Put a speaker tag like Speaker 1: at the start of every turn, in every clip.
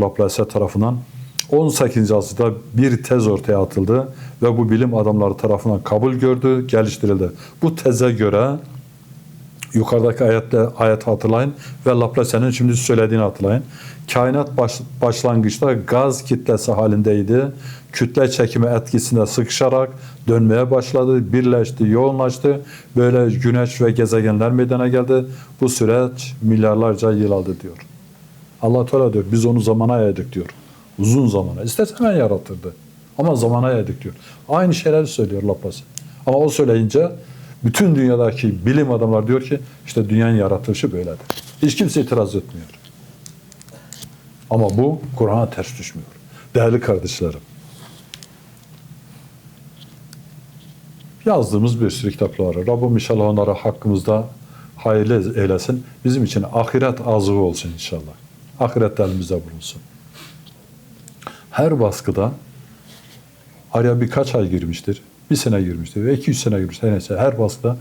Speaker 1: Laplace tarafından 18. asırda bir tez ortaya atıldı ve bu bilim adamları tarafından kabul gördü, geliştirildi. Bu teze göre yukarıdaki ayetle ayet hatırlayın ve Laplace'nin şimdi söylediğini hatırlayın. Kainat baş, başlangıçta gaz kitlesi halindeydi. Kütle çekimi etkisinde sıkışarak dönmeye başladı, birleşti, yoğunlaştı. Böyle güneş ve gezegenler meydana geldi. Bu süreç milyarlarca yıl aldı diyor. Allah Teala diyor biz onu zamana yaydık diyor. Uzun zamana. İsterse hemen yaratırdı. Ama zamana yaydık diyor. Aynı şeyleri söylüyor Laplace. Ama o söyleyince bütün dünyadaki bilim adamları diyor ki işte dünyanın yaratılışı böyledir. Hiç kimse itiraz etmiyor. Ama bu Kur'an'a ters düşmüyor. Değerli kardeşlerim. Yazdığımız bir sürü kitaplar var. Rabbim inşallah onları hakkımızda hayırlı eylesin. Bizim için ahiret azığı olsun inşallah. Ahiret elimizde bulunsun. Her baskıda araya birkaç ay girmiştir. Bir sene girmiştir ve 200 sene girmiştir. Neyse her baskıda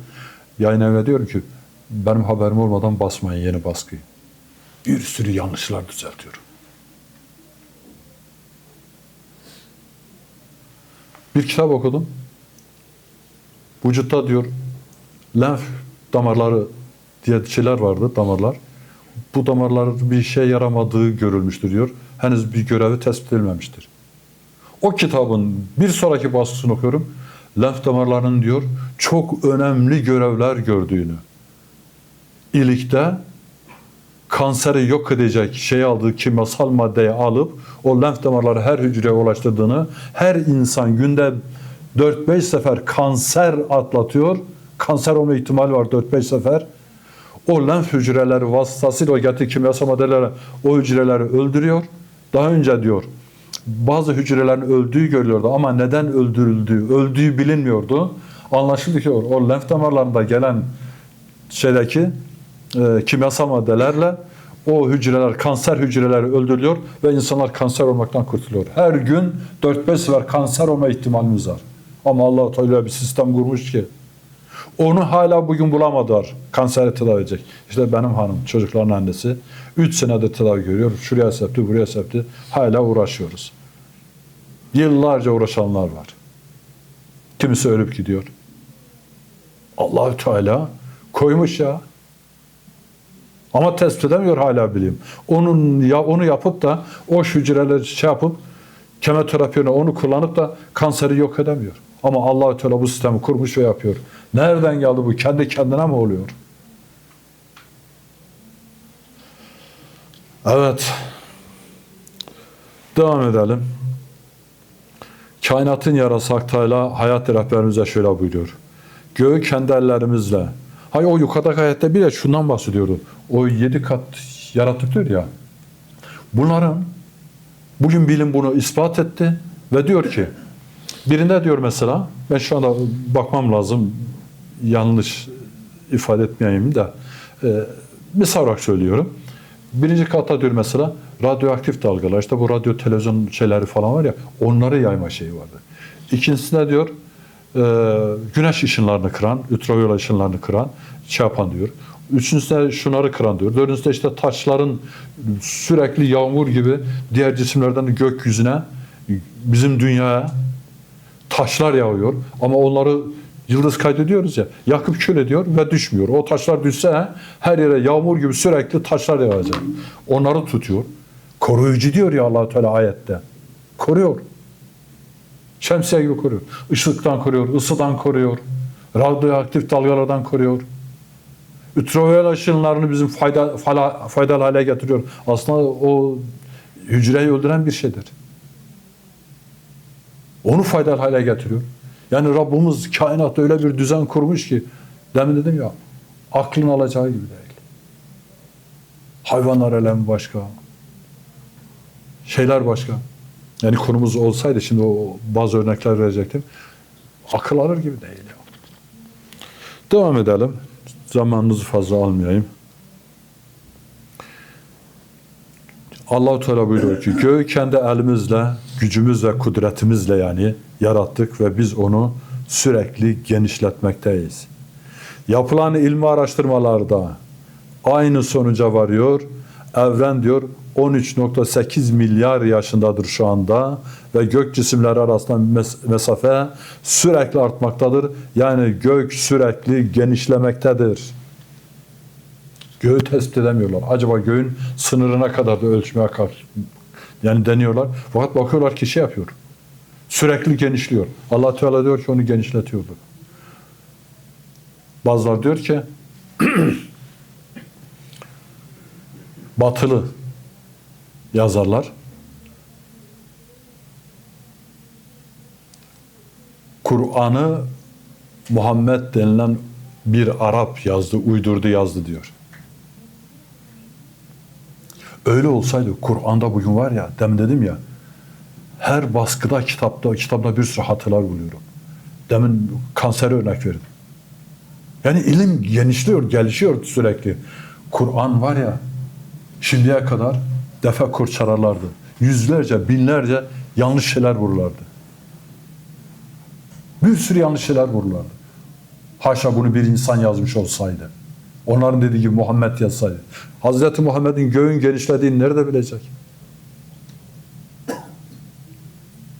Speaker 1: yayın evine diyorum ki benim haberim olmadan basmayın yeni baskıyı. Bir sürü yanlışlar düzeltiyorum. Bir kitap okudum. Vücutta diyor lenf damarları diye şeyler vardı damarlar. Bu damarların bir işe yaramadığı görülmüştür diyor. Henüz bir görevi tespit edilmemiştir. O kitabın bir sonraki baskısını okuyorum. Lenf damarlarının diyor çok önemli görevler gördüğünü. İlikte kanseri yok edecek şey aldığı kimyasal maddeyi alıp o lenf damarları her hücreye ulaştırdığını, her insan günde 4-5 sefer kanser atlatıyor. Kanser olma ihtimali var 4-5 sefer. O lenf hücreleri vasıtasıyla o getirdiği kimyasal maddeler o hücreleri öldürüyor. Daha önce diyor bazı hücrelerin öldüğü görülüyordu ama neden öldürüldüğü, öldüğü bilinmiyordu. Anlaşıldı ki o lenf damarlarında gelen şeydeki e, kimyasal maddelerle o hücreler, kanser hücreleri öldürülüyor ve insanlar kanser olmaktan kurtuluyor. Her gün 4-5 sefer kanser olma ihtimalimiz var. Ama Allah Teala bir sistem kurmuş ki onu hala bugün bulamadılar kanseri tedavi edecek. İşte benim hanım, çocukların annesi 3 senedir tedavi görüyor. Şuraya septi, buraya septi. Hala uğraşıyoruz. Yıllarca uğraşanlar var. Kimisi ölüp gidiyor. Allahü Teala koymuş ya. Ama tespit edemiyor hala bilim. Onun ya onu yapıp da o hücreleri şey yapıp kemoterapiyonu onu kullanıp da kanseri yok edemiyor. Ama Allahü Teala bu sistemi kurmuş ve yapıyor. Nereden geldi bu? Kendi kendine mi oluyor? Evet. Devam edelim. Kainatın yarası Hak Teala hayat rehberimize şöyle buyuruyor. Göğü kendi ellerimizle. Hay o yukarıdaki ayette bir de şundan bahsediyordu. O yedi kat yarattık ya. Bunların bugün bilim bunu ispat etti ve diyor ki birinde diyor mesela ben şu anda bakmam lazım yanlış ifade etmeyeyim de e, misal olarak söylüyorum. Birinci katta diyor mesela radyoaktif dalgalar işte bu radyo televizyon şeyleri falan var ya onları yayma şeyi vardı. İkincisinde diyor e, güneş ışınlarını kıran, ultraviyole ışınlarını kıran şey yapan diyor. Üçüncüsünde şunları kıran diyor. Dördüncüsünde işte taşların sürekli yağmur gibi diğer cisimlerden gökyüzüne bizim dünyaya taşlar yağıyor. Ama onları yıldız kaydediyoruz ya yakıp kül ediyor ve düşmüyor. O taşlar düşse her yere yağmur gibi sürekli taşlar yağacak. Onları tutuyor. Koruyucu diyor ya allah Teala ayette. Koruyor. Şemsiye gibi koruyor. Işıktan koruyor, ısıdan koruyor. Radyoaktif dalgalardan koruyor. Ultraviyole ışınlarını bizim fayda, faydalı hale getiriyor. Aslında o hücreyi öldüren bir şeydir. Onu faydalı hale getiriyor. Yani Rabbimiz kainatta öyle bir düzen kurmuş ki demin dedim ya aklın alacağı gibi değil. Hayvanlar alemi başka. Şeyler başka. Yani konumuz olsaydı şimdi o bazı örnekler verecektim. Akıl alır gibi değil. Ya. Devam edelim. Zamanınızı fazla almayayım. Allahu Teala buyuruyor ki göğü kendi elimizle, gücümüz ve kudretimizle yani yarattık ve biz onu sürekli genişletmekteyiz. Yapılan ilmi araştırmalarda aynı sonuca varıyor. Evren diyor 13.8 milyar yaşındadır şu anda ve gök cisimleri arasında mes- mesafe sürekli artmaktadır. Yani gök sürekli genişlemektedir. Göğü tespit edemiyorlar. Acaba göğün sınırına kadar da ölçmeye yani deniyorlar. Fakat bakıyorlar ki şey yapıyor. Sürekli genişliyor. Allah Teala diyor ki onu genişletiyordu. Bazıları diyor ki batılı yazarlar Kur'an'ı Muhammed denilen bir Arap yazdı, uydurdu yazdı diyor. Öyle olsaydı Kur'an'da bugün var ya, demin dedim ya, her baskıda kitapta, kitapta bir sürü hatılar buluyorum. Demin kansere örnek verdim. Yani ilim genişliyor, gelişiyor sürekli. Kur'an var ya, şimdiye kadar defekkur çararlardı. Yüzlerce, binlerce yanlış şeyler vururlardı. Bir sürü yanlış şeyler vururlardı. Haşa bunu bir insan yazmış olsaydı. Onların dediği gibi Muhammed yazsaydı. Hazreti Muhammed'in göğün genişlediğini nerede bilecek?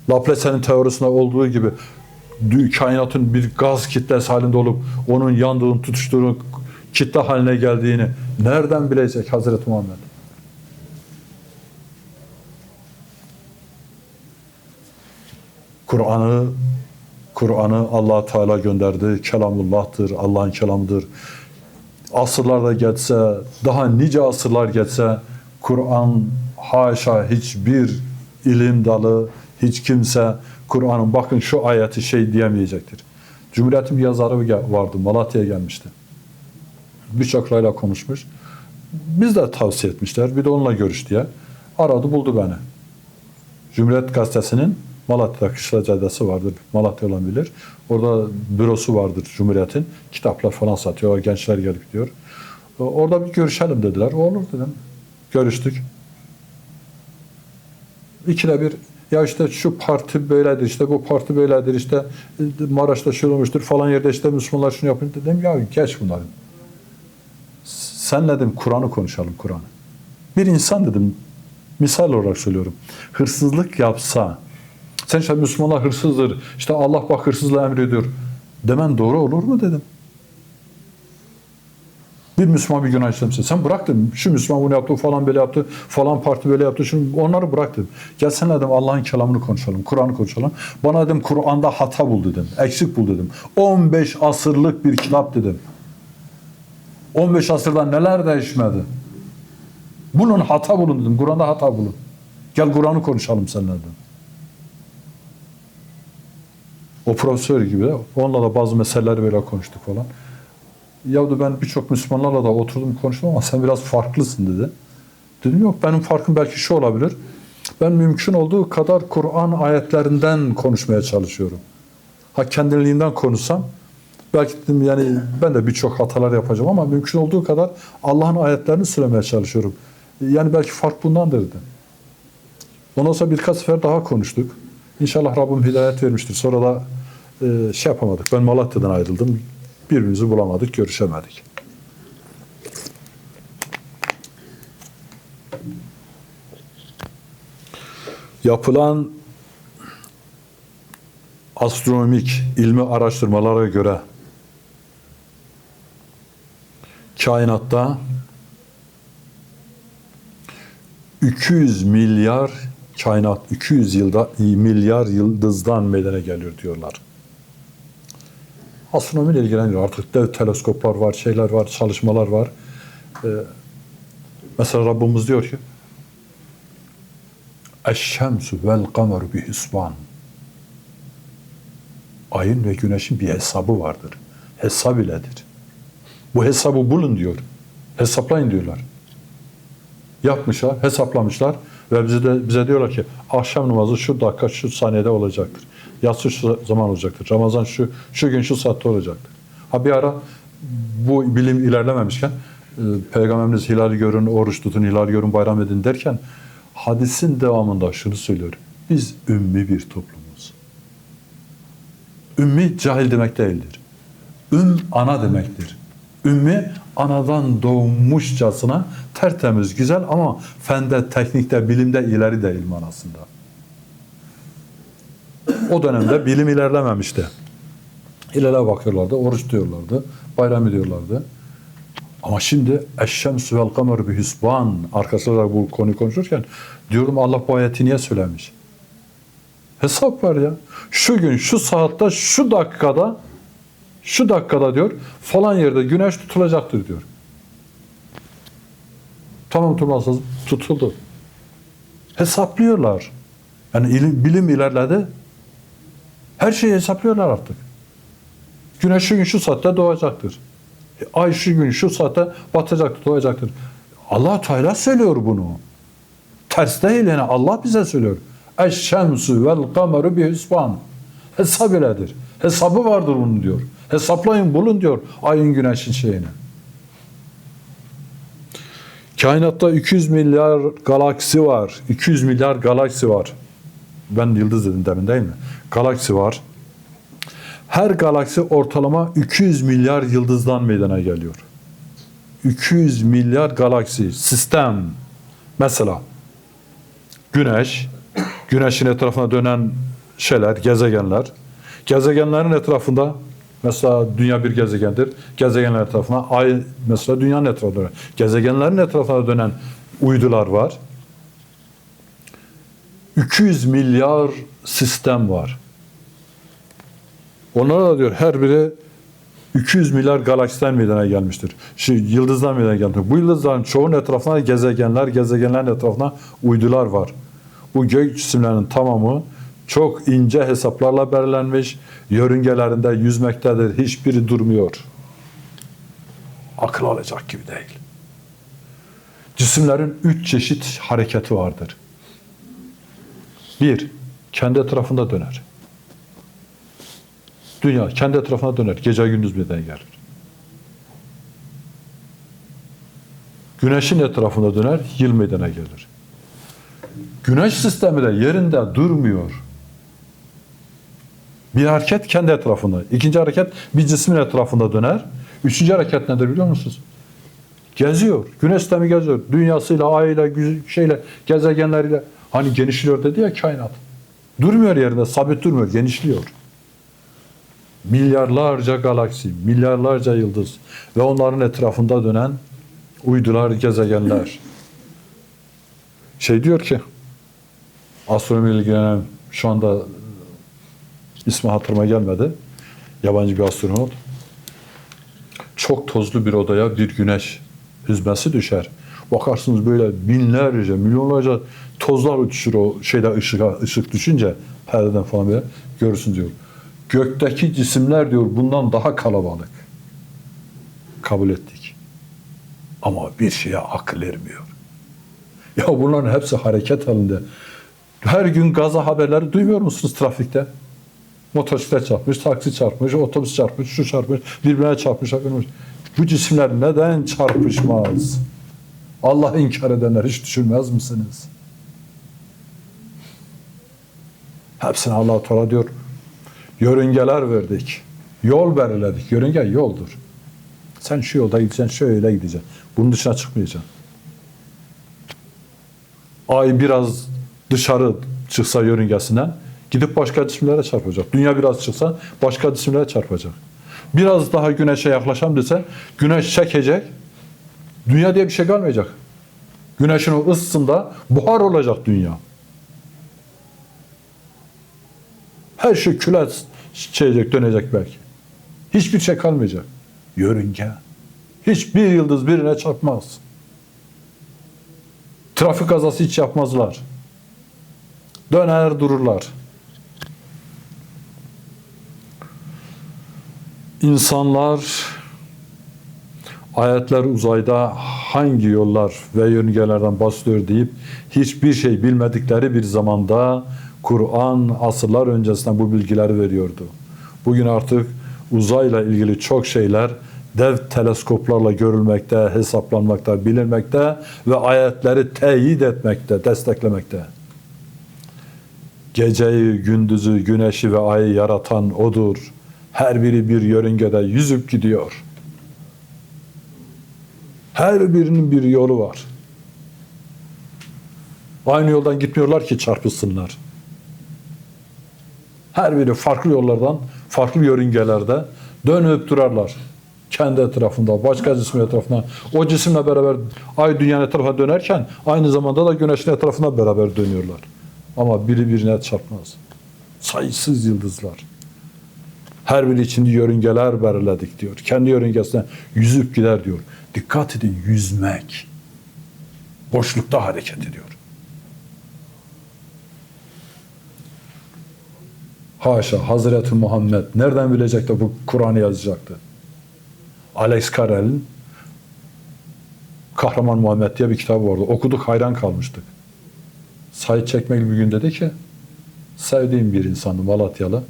Speaker 1: Laplace'nin teorisinde olduğu gibi kainatın bir gaz kitlesi halinde olup onun yandığını, tutuştuğunu, kitle haline geldiğini nereden bilecek Hazreti Muhammed? Kur'an'ı Kur'an'ı Allah Teala gönderdi. Kelamullah'tır, Allah'ın kelamıdır. Asırlar da geçse, daha nice asırlar geçse Kur'an haşa hiçbir ilim dalı, hiç kimse Kur'an'ın bakın şu ayeti şey diyemeyecektir. Cumhuriyet'in bir yazarı vardı, Malatya'ya gelmişti. Birçoklarıyla konuşmuş. Biz de tavsiye etmişler. Bir de onunla görüş diye. Aradı buldu beni. Cumhuriyet Gazetesi'nin Malatya'da Kışla Caddesi vardır. Malatya olan bilir. Orada bürosu vardır Cumhuriyet'in. Kitaplar falan satıyor. Gençler gelip gidiyor. Orada bir görüşelim dediler. Olur dedim. Görüştük. İkide bir ya işte şu parti böyledir işte bu parti böyledir işte Maraş'ta şöyle olmuştur falan yerde işte Müslümanlar şunu yapın dedim ya geç bunları. Sen dedim Kur'an'ı konuşalım Kur'an'ı. Bir insan dedim misal olarak söylüyorum. Hırsızlık yapsa sen işte Müslümanlar hırsızdır. işte Allah bak hırsızlığı emrediyor. Demen doğru olur mu dedim. Bir Müslüman bir günah işlemişse sen bırak dedim. Şu Müslüman bunu yaptı, falan böyle yaptı, falan parti böyle yaptı. Şunu, onları bırak dedim. Gel sen dedim Allah'ın kelamını konuşalım, Kur'an'ı konuşalım. Bana dedim Kur'an'da hata bul dedim. Eksik bul dedim. 15 asırlık bir kitap dedim. 15 asırda neler değişmedi. Bunun hata bulun dedim. Kur'an'da hata bulun. Gel Kur'an'ı konuşalım seninle dedim. O profesör gibi de onunla da bazı meseleleri böyle konuştuk falan. Ya da ben birçok Müslümanlarla da oturdum konuştum ama sen biraz farklısın dedi. Dedim yok benim farkım belki şu olabilir. Ben mümkün olduğu kadar Kur'an ayetlerinden konuşmaya çalışıyorum. Ha kendiliğinden konuşsam belki dedim yani ben de birçok hatalar yapacağım ama mümkün olduğu kadar Allah'ın ayetlerini söylemeye çalışıyorum. Yani belki fark bundandır dedim. Ondan sonra birkaç sefer daha konuştuk. İnşallah Rabbim hidayet vermiştir. Sonra da e, şey yapamadık. Ben Malatya'dan ayrıldım. Birbirimizi bulamadık, görüşemedik. Yapılan astronomik ilmi araştırmalara göre kainatta 200 milyar kainat 200 yılda milyar yıldızdan meydana geliyor diyorlar. Astronomiyle ilgileniyor. Artık dev teleskoplar var, şeyler var, çalışmalar var. Ee, mesela Rabbimiz diyor ki Eşşemsu vel kameru bi hüsban. Ayın ve güneşin bir hesabı vardır. Hesab iledir. Bu hesabı bulun diyor. Hesaplayın diyorlar. Yapmışlar, hesaplamışlar ve bize de bize diyorlar ki akşam namazı şu dakika şu saniyede olacaktır. Yatsı şu zaman olacaktır. Ramazan şu şu gün şu saatte olacaktır. Ha bir ara bu bilim ilerlememişken e, Peygamberimiz hilal görün, oruç tutun, hilal görün, bayram edin derken hadisin devamında şunu söylüyor. Biz ümmi bir toplumuz. Ümmi cahil demek değildir. Üm ana demektir. Ümmi anadan doğmuşçasına tertemiz, güzel ama fende, teknikte, bilimde ileri değil manasında. O dönemde bilim ilerlememişti. Hilale bakıyorlardı, oruç tutuyorlardı, bayram ediyorlardı. Ama şimdi eşşemsü vel kamer bi hüsban arkadaşlar bu konuyu konuşurken diyorum Allah bu ayeti niye söylemiş? Hesap var ya. Şu gün, şu saatte, şu dakikada şu dakikada diyor falan yerde güneş tutulacaktır diyor. Tamam tutulmazsa tutuldu. Hesaplıyorlar. Yani ilim, bilim ilerledi. Her şeyi hesaplıyorlar artık. Güneş şu gün şu saatte doğacaktır. E, Ay şu gün şu saatte batacaktır, doğacaktır. Allah Teala söylüyor bunu. Ters değil yani Allah bize söylüyor. Eşşemsü vel kameru bi hüsban. Hesap iledir. Hesabı vardır bunun diyor. Hesaplayın bulun diyor ayın güneşin şeyini. Kainatta 200 milyar galaksi var. 200 milyar galaksi var. Ben yıldız dedim demin değil mi? Galaksi var. Her galaksi ortalama 200 milyar yıldızdan meydana geliyor. 200 milyar galaksi, sistem. Mesela Güneş, Güneşin etrafına dönen şeyler, gezegenler. Gezegenlerin etrafında mesela Dünya bir gezegendir. Gezegenler etrafına Ay mesela Dünya'nın etrafında dönen. Gezegenlerin etrafına dönen uydular var. 200 milyar sistem var. Onlara da diyor her biri 200 milyar galaksiden meydana gelmiştir. Şu yıldızdan meydana gelmiştir. Bu yıldızların çoğunun etrafına gezegenler, gezegenlerin etrafına uydular var. Bu gök cisimlerinin tamamı çok ince hesaplarla belirlenmiş, yörüngelerinde yüzmektedir. Hiçbiri durmuyor. Akıl alacak gibi değil. Cisimlerin üç çeşit hareketi vardır. Bir, kendi etrafında döner. Dünya kendi etrafına döner. Gece gündüz birden gelir. Güneşin etrafında döner, yıl meydana gelir. Güneş sistemi de yerinde durmuyor. Bir hareket kendi etrafında. İkinci hareket bir cismin etrafında döner. Üçüncü hareket nedir biliyor musunuz? Geziyor. Güneş sistemi geziyor. Dünyasıyla, ayıyla, şeyle, gezegenleriyle. Hani genişliyor dedi ya kainat. Durmuyor yerinde, sabit durmuyor, genişliyor milyarlarca galaksi, milyarlarca yıldız ve onların etrafında dönen uydular, gezegenler. Şey diyor ki, astronomi ilgilenen şu anda ismi hatırıma gelmedi. Yabancı bir astronot. Çok tozlu bir odaya bir güneş hüzmesi düşer. Bakarsınız böyle binlerce, milyonlarca tozlar uçuşur o şeyde ışığa, ışık düşünce perdeden falan böyle görürsün diyor. Gökteki cisimler diyor bundan daha kalabalık. Kabul ettik. Ama bir şeye akıl ermiyor. Ya bunların hepsi hareket halinde. Her gün gaza haberleri duymuyor musunuz trafikte? Motosiklet çarpmış, taksi çarpmış, otobüs çarpmış, şu çarpmış, birbirine çarpmış. çarpmış. Bu cisimler neden çarpışmaz? Allah inkar edenler hiç düşünmez misiniz? Hepsine Allah Teala diyor yörüngeler verdik. Yol belirledik. Yörünge yoldur. Sen şu yolda gideceksin, şöyle gideceksin. Bunun dışına çıkmayacaksın. Ay biraz dışarı çıksa yörüngesinden gidip başka cisimlere çarpacak. Dünya biraz çıksa başka cisimlere çarpacak. Biraz daha güneşe yaklaşam dese güneş çekecek. Dünya diye bir şey kalmayacak. Güneşin o ısısında buhar olacak dünya. Her şey küle çekecek, dönecek belki. Hiçbir şey kalmayacak. Yörünge. Hiçbir yıldız birine çarpmaz. Trafik kazası hiç yapmazlar. Döner dururlar. İnsanlar ayetler uzayda hangi yollar ve yörüngelerden bahsediyor deyip hiçbir şey bilmedikleri bir zamanda Kur'an asırlar öncesinden bu bilgileri veriyordu. Bugün artık uzayla ilgili çok şeyler dev teleskoplarla görülmekte, hesaplanmakta, bilinmekte ve ayetleri teyit etmekte, desteklemekte. Geceyi, gündüzü, güneşi ve ayı yaratan O'dur. Her biri bir yörüngede yüzüp gidiyor. Her birinin bir yolu var. Aynı yoldan gitmiyorlar ki çarpışsınlar. Her biri farklı yollardan, farklı yörüngelerde dönüp durarlar. Kendi etrafında, başka cismin etrafında. O cisimle beraber ay dünyanın etrafına dönerken aynı zamanda da güneşin etrafına beraber dönüyorlar. Ama biri birine çarpmaz. Sayısız yıldızlar. Her biri içinde yörüngeler belirledik diyor. Kendi yörüngesine yüzüp gider diyor. Dikkat edin yüzmek. Boşlukta hareket ediyor. Haşa Hazreti Muhammed nereden bilecek de bu Kur'an'ı yazacaktı? Alex Carrel'in Kahraman Muhammed diye bir kitabı vardı. Okuduk hayran kalmıştık. Said Çekmekli bir gün dedi ki sevdiğim bir insandı Malatyalı.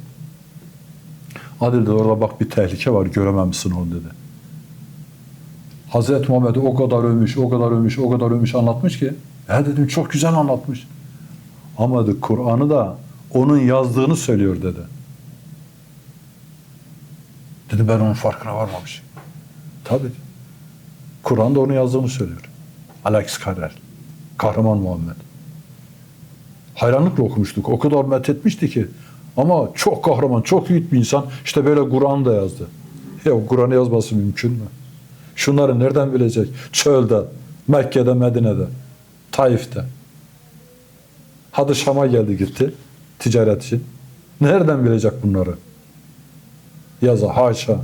Speaker 1: Adil dedi orada bak bir tehlike var görememişsin onu dedi. Hazreti Muhammed'i o kadar övmüş, o kadar övmüş, o kadar övmüş anlatmış ki. E dedim çok güzel anlatmış. Ama dedi Kur'an'ı da onun yazdığını söylüyor dedi. Dedi ben onun farkına varmamışım. Tabii. Kur'an da onun yazdığını söylüyor. Alex Carrel. Kahraman Muhammed. Hayranlıkla okumuştuk. O kadar methetmişti ki. Ama çok kahraman, çok yiğit bir insan. İşte böyle Kur'an da yazdı. Ya Kur'an'ı yazması mümkün mü? Şunları nereden bilecek? Çölde, Mekke'de, Medine'de, Taif'te. Hadi Şam'a geldi gitti ticaret için. Nereden bilecek bunları? Yaza haşa.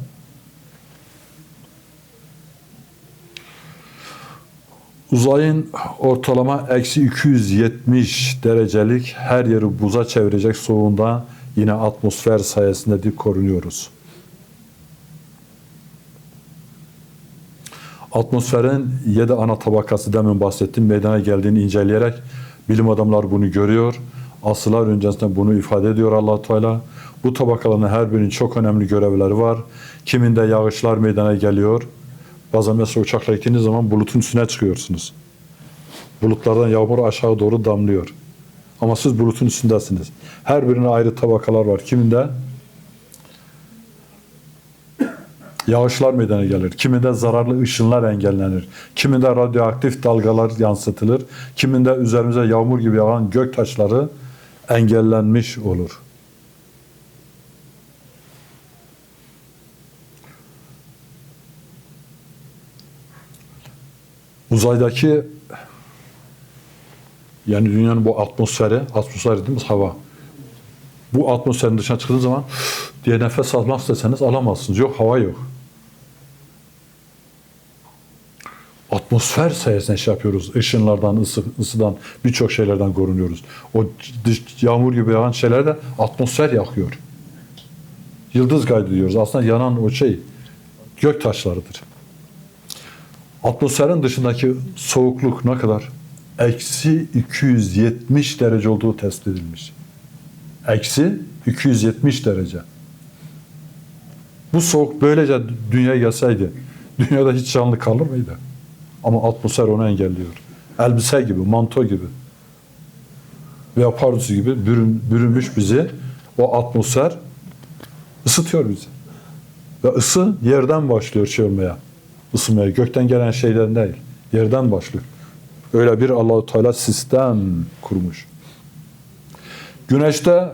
Speaker 1: Uzayın ortalama eksi 270 derecelik her yeri buza çevirecek soğuğunda yine atmosfer sayesinde dik korunuyoruz. Atmosferin 7 ana tabakası demin bahsettim. Meydana geldiğini inceleyerek bilim adamlar bunu görüyor. Asırlar öncesinde bunu ifade ediyor allah Teala. Bu tabakaların her birinin çok önemli görevleri var. Kiminde yağışlar meydana geliyor. Bazen mesela uçakla gittiğiniz zaman bulutun üstüne çıkıyorsunuz. Bulutlardan yağmur aşağı doğru damlıyor. Ama siz bulutun üstündesiniz. Her birine ayrı tabakalar var. Kiminde yağışlar meydana gelir. Kiminde zararlı ışınlar engellenir. Kiminde radyoaktif dalgalar yansıtılır. Kiminde üzerimize yağmur gibi yağan gök taşları engellenmiş olur. Uzaydaki yani dünyanın bu atmosferi, atmosfer dediğimiz hava. Bu atmosferin dışına çıktığınız zaman diye nefes almak isteseniz alamazsınız. Yok hava yok. Atmosfer sayesinde şey yapıyoruz. Işınlardan, ısı, ısıdan, birçok şeylerden korunuyoruz. O yağmur gibi yağan şeyler de atmosfer yakıyor. Yıldız gaydı diyoruz. Aslında yanan o şey gök taşlarıdır. Atmosferin dışındaki soğukluk ne kadar? Eksi 270 derece olduğu tespit edilmiş. Eksi 270 derece. Bu soğuk böylece dünyaya gelseydi, dünyada hiç canlı kalır mıydı? Ama atmosfer onu engelliyor. Elbise gibi, manto gibi veya pardüsü gibi bürün, bürünmüş bizi o atmosfer ısıtıyor bizi. Ve ısı yerden başlıyor şey olmaya, ısınmaya. Gökten gelen şeyden değil, yerden başlıyor. Öyle bir Allahu Teala sistem kurmuş. Güneşte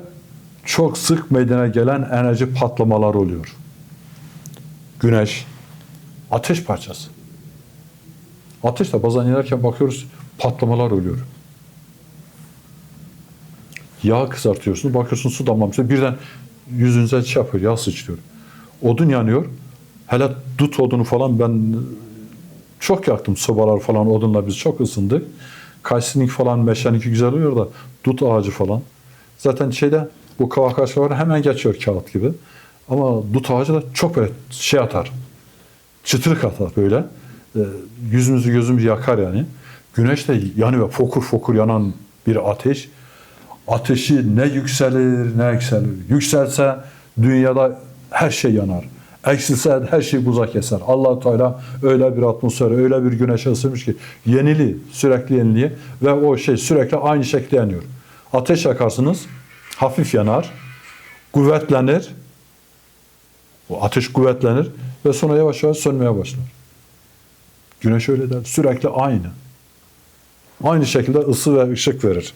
Speaker 1: çok sık meydana gelen enerji patlamaları oluyor. Güneş ateş parçası. Ateş de bazen inerken bakıyoruz patlamalar oluyor. Yağ kızartıyorsunuz, bakıyorsunuz su damlamış. Birden yüzünüze şey yapıyor, yağ sıçrıyor. Odun yanıyor. Hele dut odunu falan ben çok yaktım sobalar falan odunla biz çok ısındık. Kaysinin falan meşeniki güzel oluyor da dut ağacı falan. Zaten şeyde bu kavak ağaçları hemen geçiyor kağıt gibi. Ama dut ağacı da çok böyle şey atar. Çıtırık atar böyle. E, yüzümüzü gözümüzü yakar yani. Güneş de yanıyor. Fokur fokur yanan bir ateş. Ateşi ne yükselir ne yükselir. Yükselse dünyada her şey yanar. Eksilse her şey buza keser. allah Teala öyle bir atmosfer, öyle bir güneşe ısırmış ki yenili, sürekli yeniliği ve o şey sürekli aynı şekilde yanıyor. Ateş yakarsınız, hafif yanar, kuvvetlenir, o ateş kuvvetlenir ve sonra yavaş yavaş sönmeye başlar. Güneş öyle değil. Sürekli aynı. Aynı şekilde ısı ve ışık verir.